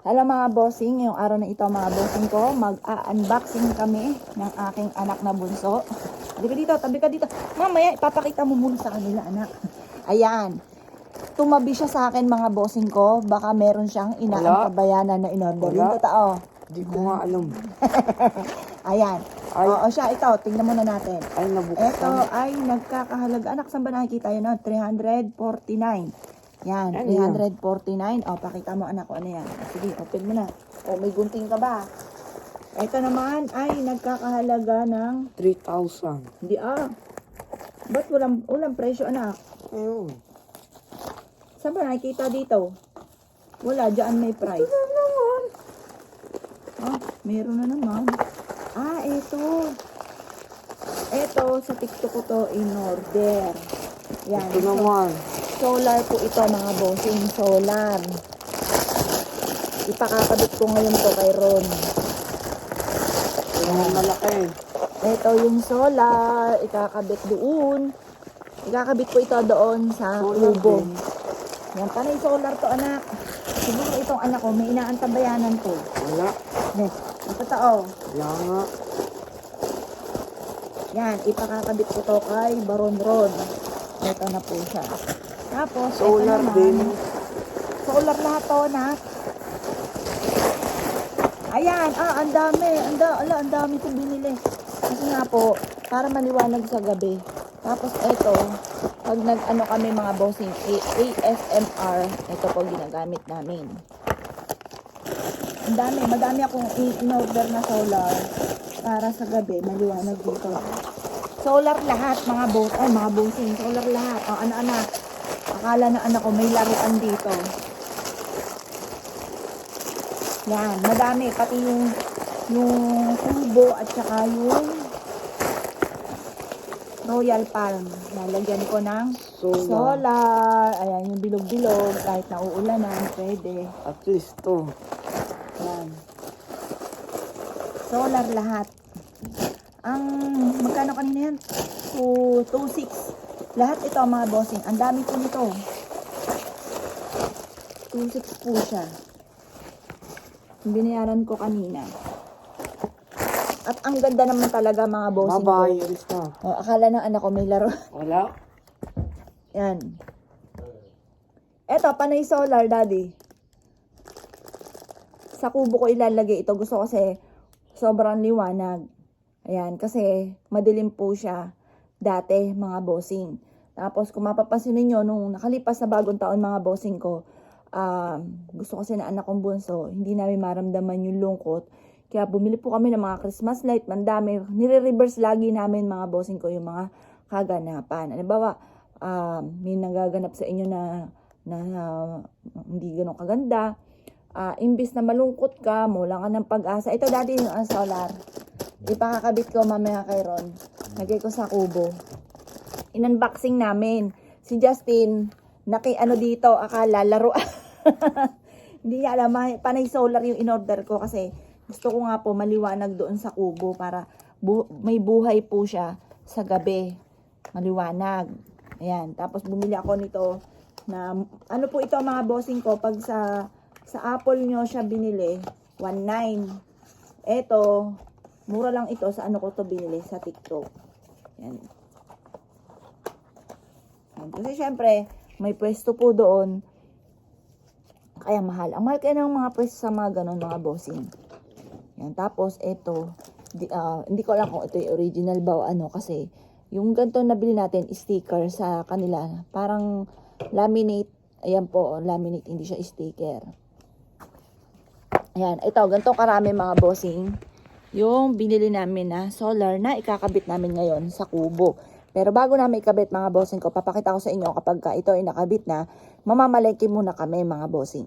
Hello mga bossing, ngayong araw na ito mga bossing ko, mag-unboxing kami ng aking anak na bunso. Tabi ka dito, tabi ka dito. Mamaya, ipapakita mo muna sa kanila anak. Ayan. Tumabi siya sa akin mga bossing ko, baka meron siyang inaantabayanan na in-order. Wala. Yung totoo. Di ko nga alam. Ayan. Ay. Oo siya, ito, tingnan muna natin. Ay, Ito nabuksan. ay nagkakahalaga. Anak, saan ba nakikita yun? No? 349. Yan, Ano yan? 349. O, pakita mo anak ko ano yan. Sige, open mo na. O, may gunting ka ba? Ito naman ay nagkakahalaga ng... 3,000. Hindi ah. Ba't walang, walang presyo anak? Ayun. Saan ba nakikita dito? Wala, dyan may price. Ah, meron na naman. Ah, eto. Eto, sa TikTok ko to in order. Yan. Ito naman. Solar po ito mga bossing. Solar. Ipakakabit ko ngayon to kay Ron. Naman malaki. Ito yung solar. Ikakabit doon. Ikakabit ko ito doon sa Solar kubo. din. Yan, panay solar to anak. Siguro itong anak ko, may inaantabayanan to. Wala. Yes. Ang totoo. Wala nga. Yan, ipakakabit ko to kay Baron Ron. Ito na po siya. Tapos, ito Solar naman, din. Solar lahat to, anak. Ayan, ah, ang dami. Ang da, ala, ang dami ko binili. Kasi nga po, para maliwanag sa gabi. Tapos ito, pag nag-ano kami mga bossing, A- ASMR, ito po ginagamit namin. Ang dami, madami akong in-order na solar para sa gabi, maliwanag dito. Solar lahat, mga boss, ay mga bossing, solar lahat. Ang anak-anak, akala na anak ko may laruan dito. Yan, madami, pati yung yung kubo at saka yung Royal Palm. Lalagyan ko ng Solar. solar. Ayan, yung bilog-bilog. Kahit nauulanan, pwede. At least to. Yan. Solar lahat. Ang magkano kanina yan? 2, 2.6. Lahat ito mga bossing. Ang dami po nito. 2.6 po siya. Binayaran ko kanina. At ang ganda naman talaga mga bossing. Babayad ka. Oh, akala ng anak ko may laro. Wala. Yan. Eto, panay solar, daddy. Sa kubo ko ilalagay ito. Gusto ko kasi sobrang liwanag. Ayan, kasi madilim po siya dati, mga bossing. Tapos, kung mapapansin ninyo, nung nakalipas na bagong taon, mga bossing ko, um, gusto kasi na anak kong bunso, hindi namin maramdaman yung lungkot. Kaya bumili po kami ng mga Christmas light, mandami. Nire-reverse lagi namin mga bossing ko yung mga kaganapan. Halimbawa, um, may nagaganap sa inyo na, na uh, hindi ganun kaganda. Ah, imbis na malungkot ka, mula ka ng pag-asa. Ito dati yung solar. Ipakakabit ko mamaya kay Ron. Lagay ko sa kubo. In-unboxing namin. Si Justin, naki ano dito, akala laro. Hindi niya alam, panay solar yung in-order ko kasi gusto ko nga po maliwanag doon sa kubo para bu- may buhay po siya sa gabi. Maliwanag. Ayan. Tapos bumili ako nito na ano po ito mga bossing ko pag sa sa Apple nyo siya binili 1.9 eto mura lang ito sa ano ko to binili sa TikTok yan. Yan. kasi syempre may pwesto po doon. Kaya mahal. Ang mahal kaya ng mga pwesto sa mga ganon mga bossing. Yan. Tapos eto di, ah, hindi ko alam kung ito yung original ba o ano kasi yung ganito nabili natin sticker sa kanila parang laminate. Ayan po laminate hindi siya sticker. Ayan. Ito ganito karami mga bossing yung binili namin na solar na ikakabit namin ngayon sa kubo. Pero bago namin ikabit mga bossing ko papakita ko sa inyo kapag ka ito ay nakabit na mamamalengke muna kami mga bossing